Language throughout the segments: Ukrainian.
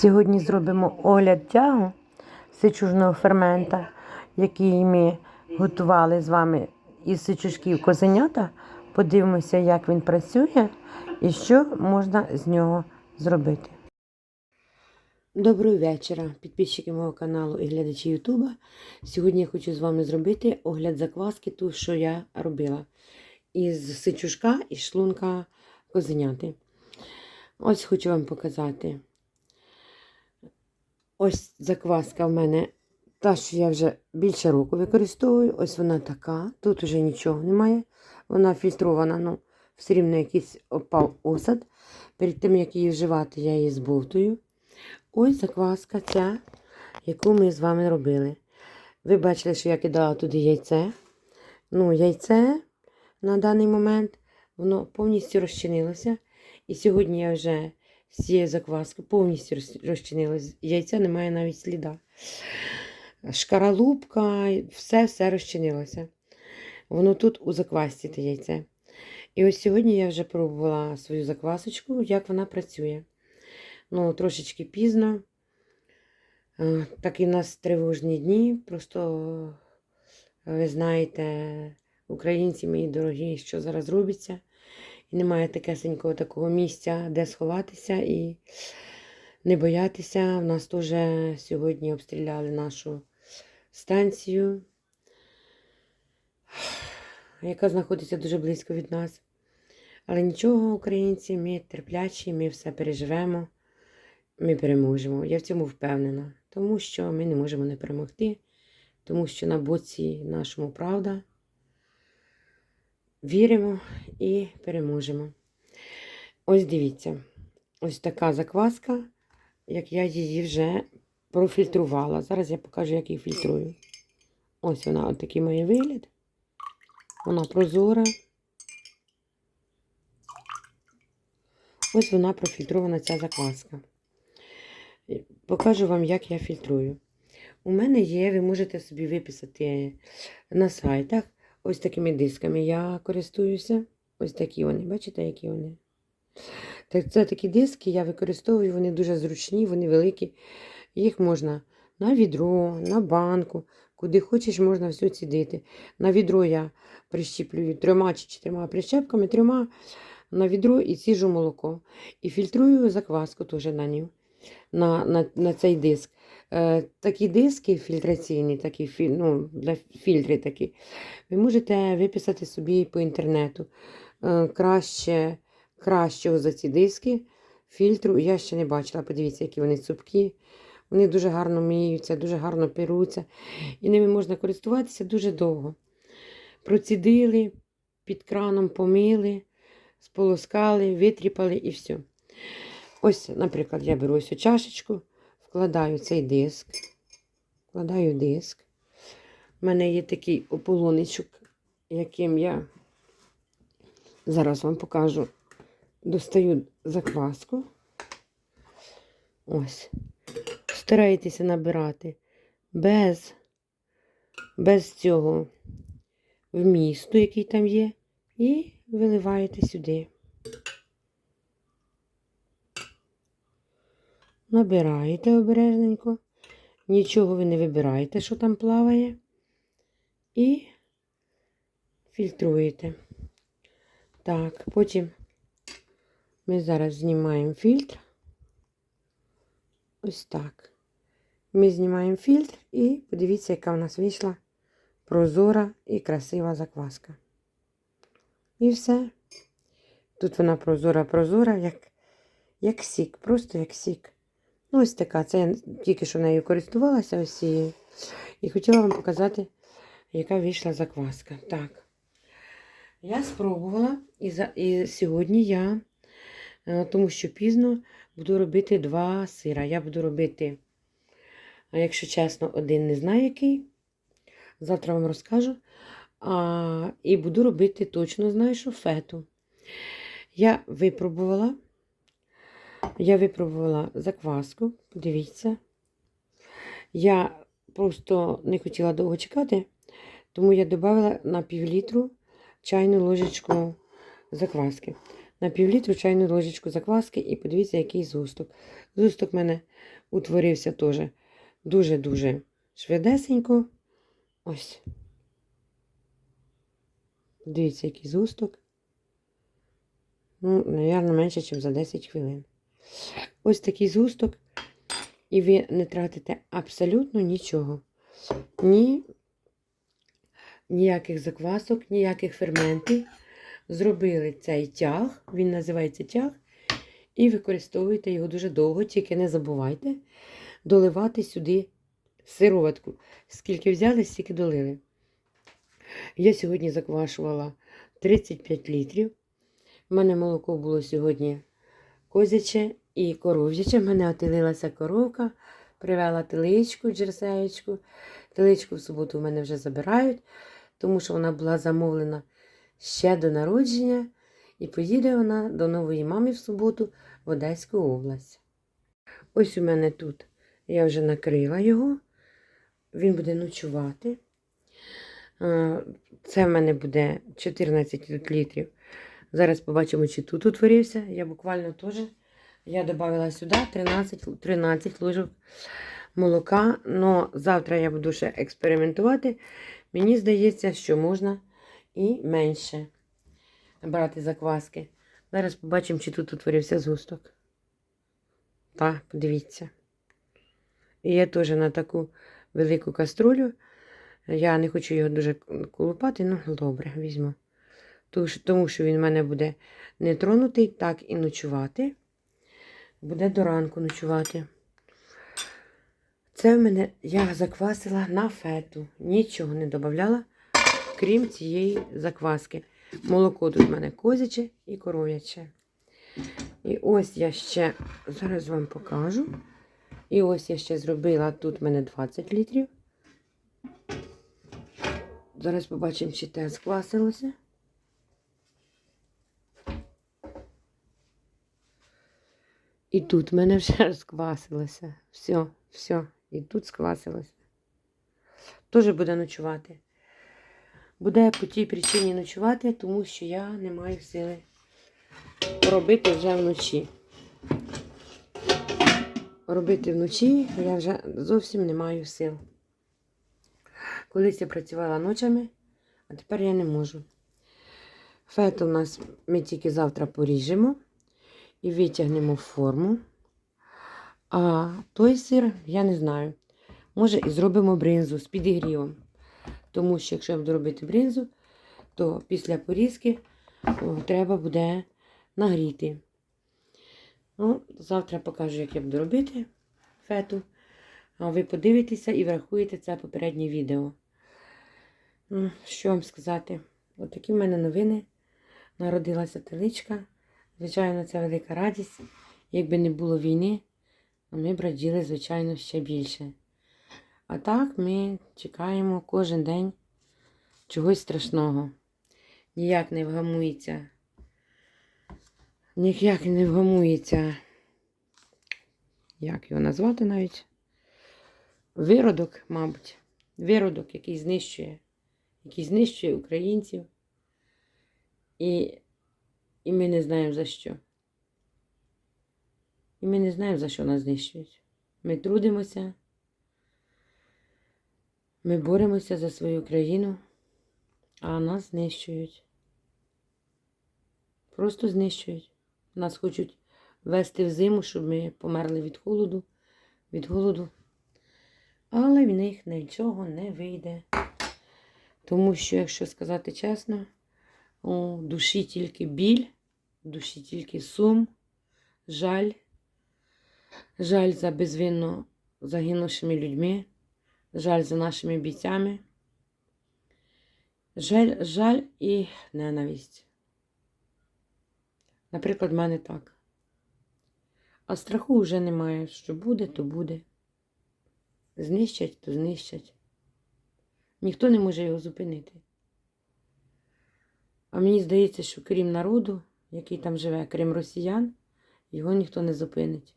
Сьогодні зробимо огляд тягу сичужного фермента, який ми готували з вами із сичужків козенята. Подивимося, як він працює і що можна з нього зробити. Доброго вечора, підписчики мого каналу і глядачі Ютуба. Сьогодні я хочу з вами зробити огляд закваски, ту, що я робила із сичужка і шлунка козеняти. Ось хочу вам показати. Ось закваска в мене, та, що я вже більше року використовую. Ось вона така. Тут вже нічого немає. Вона фільтрована, ну, все рівно якийсь опав осад. Перед тим, як її вживати, я її збовтую. Ось закваска ця, яку ми з вами робили. Ви бачили, що я кидала туди яйце. Ну, яйце на даний момент, воно повністю розчинилося. І сьогодні я вже з цією закваскою повністю роз- розчинилась. Яйця немає навіть сліда. Шкаралупка, все-все розчинилося. Воно тут у заквасці те яйце. І ось сьогодні я вже пробувала свою заквасочку, як вона працює. Ну, трошечки пізно. Е, Такі в нас тривожні дні. Просто, е, ви знаєте, українці мої дорогі, що зараз робиться. І немає такесенького такого місця, де сховатися і не боятися. В нас теж сьогодні обстріляли нашу станцію, яка знаходиться дуже близько від нас. Але нічого, українці, ми терплячі, ми все переживемо, ми переможемо. Я в цьому впевнена, тому що ми не можемо не перемогти, тому що на боці нашому правда. Віримо і переможемо. Ось дивіться, ось така закваска, як я її вже профільтрувала. Зараз я покажу, як її фільтрую. Ось вона, от такий має вигляд. Вона прозора. Ось вона профільтрована ця закваска. Покажу вам, як я фільтрую. У мене є, ви можете собі виписати на сайтах. Ось такими дисками я користуюся. Ось такі вони, бачите, які вони? Так, це такі диски я використовую, вони дуже зручні, вони великі. Їх можна на відро, на банку, куди хочеш, можна все цідити. На відро я прищіплюю трьома чи чотирма прищепками, трьома на відро і ціжу молоко. І фільтрую закваску теж на нього, на, на, на цей диск. Е, такі диски фільтраційні, такі, ну, для фільтри такі, ви можете виписати собі по інтернету. Е, краще, кращого за ці диски фільтру я ще не бачила. Подивіться, які вони цупкі. Вони дуже гарно миються, дуже гарно перуться. І ними можна користуватися дуже довго. Процідили, під краном помили, сполоскали, витріпали і все. Ось, наприклад, я беру цю чашечку, вкладаю цей диск, вкладаю диск. У мене є такий ополоничок, яким я зараз вам покажу. Достаю закваску. Ось. Старайтеся набирати без, без цього вмісту, який там є, і виливаєте сюди. Набираєте обережненько. Нічого ви не вибираєте, що там плаває. І фільтруєте. Так, потім ми зараз знімаємо фільтр. Ось так. Ми знімаємо фільтр і подивіться, яка в нас вийшла прозора і красива закваска. І все. Тут вона прозора-прозора, як, як сік, просто як сік. Ну, ось така. Це я тільки що нею користувалася ось цією. І хотіла вам показати, яка вийшла закваска. Так. Я спробувала, і, за, і сьогодні я, е, тому що пізно, буду робити два сира. Я буду робити, якщо чесно, один не знаю який. Завтра вам розкажу. А, і буду робити точно знаю, що фету. Я випробувала. Я випробувала закваску, подивіться. Я просто не хотіла довго чекати, тому я додала на півлітру чайну ложечку закваски. на півлітру чайну ложечку закваски і подивіться, який зусток. Зусток в мене утворився теж дуже-дуже швидесенько. Ось. Дивіться, який зусток. Ну, мабуть, менше, ніж за 10 хвилин. Ось такий зусток. І ви не тратите абсолютно нічого. Ні, ніяких заквасок, ніяких ферментів. Зробили цей тяг, він називається тяг, і використовуєте його дуже довго, тільки не забувайте доливати сюди сироватку. Скільки взяли, стільки долили. Я сьогодні заквашувала 35 літрів. У мене молоко було сьогодні козяче і коров'яче. В мене отелилася коровка, привела теличку, джерсеєчку. Теличку в суботу в мене вже забирають, тому що вона була замовлена ще до народження, і поїде вона до нової мами в суботу в Одеську область. Ось у мене тут я вже накрила його, він буде ночувати. Це в мене буде 14 літрів. Зараз побачимо, чи тут утворився. Я буквально теж я додала сюди 13, 13 ложок молока. Но завтра я буду ще експериментувати. Мені здається, що можна і менше брати закваски. Зараз побачимо, чи тут утворився згусток. Так, подивіться. І я теж на таку велику каструлю. Я не хочу його дуже колупати, ну добре, візьму. Тому що- він в мене буде не тронутий, так і ночувати. Буде до ранку ночувати. Це в мене я заквасила на фету. Нічого не додавала, крім цієї закваски. Молоко тут в мене козяче і коров'яче. І ось я ще, зараз вам покажу. І ось я ще зробила, тут в мене 20 літрів. Зараз побачимо, чи те сквасилося. І тут в мене вже сквасилося. Все, все. І тут сквасилося. Теж буде ночувати. Буде по тій причині ночувати, тому що я не маю сили робити вже вночі. Робити вночі я вже зовсім не маю сил. Колись я працювала ночами, а тепер я не можу. Фет у нас ми тільки завтра поріжемо і витягнемо форму. А той сир, я не знаю. Може, і зробимо бринзу з підігрівом. Тому що, якщо я буду робити бринзу, то після порізки треба буде нагріти. Ну, завтра покажу, як я буду робити фету. А ви подивитеся і врахуєте це попереднє відео. Що вам сказати? Отакі в мене новини. Народилася теличка. Звичайно, це велика радість. Якби не було війни, ми б звичайно, ще більше. А так ми чекаємо кожен день чогось страшного. Ніяк не вгамується. Ніяк не вгамується. Як його назвати навіть? Виродок, мабуть. Виродок, який знищує, який знищує українців. І, і ми не знаємо за що. І ми не знаємо, за що нас знищують. Ми трудимося. Ми боремося за свою країну, а нас знищують. Просто знищують. Нас хочуть вести в зиму, щоб ми померли від холоду, від голоду. Але в них нічого не вийде. Тому що, якщо сказати чесно, у душі тільки біль, в душі тільки сум, жаль, жаль за безвинно загинувшими людьми, жаль за нашими бійцями, жаль, жаль і ненависть. Наприклад, в мене так. А страху вже немає. Що буде, то буде. Знищать, то знищать. Ніхто не може його зупинити. А мені здається, що крім народу, який там живе, крім росіян, його ніхто не зупинить.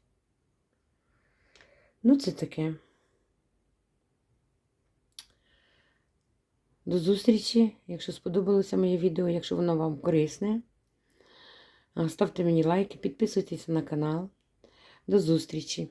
Ну, це таке. До зустрічі, якщо сподобалося моє відео, якщо воно вам корисне. Ставте мені лайки, підписуйтесь на канал. До зустрічі!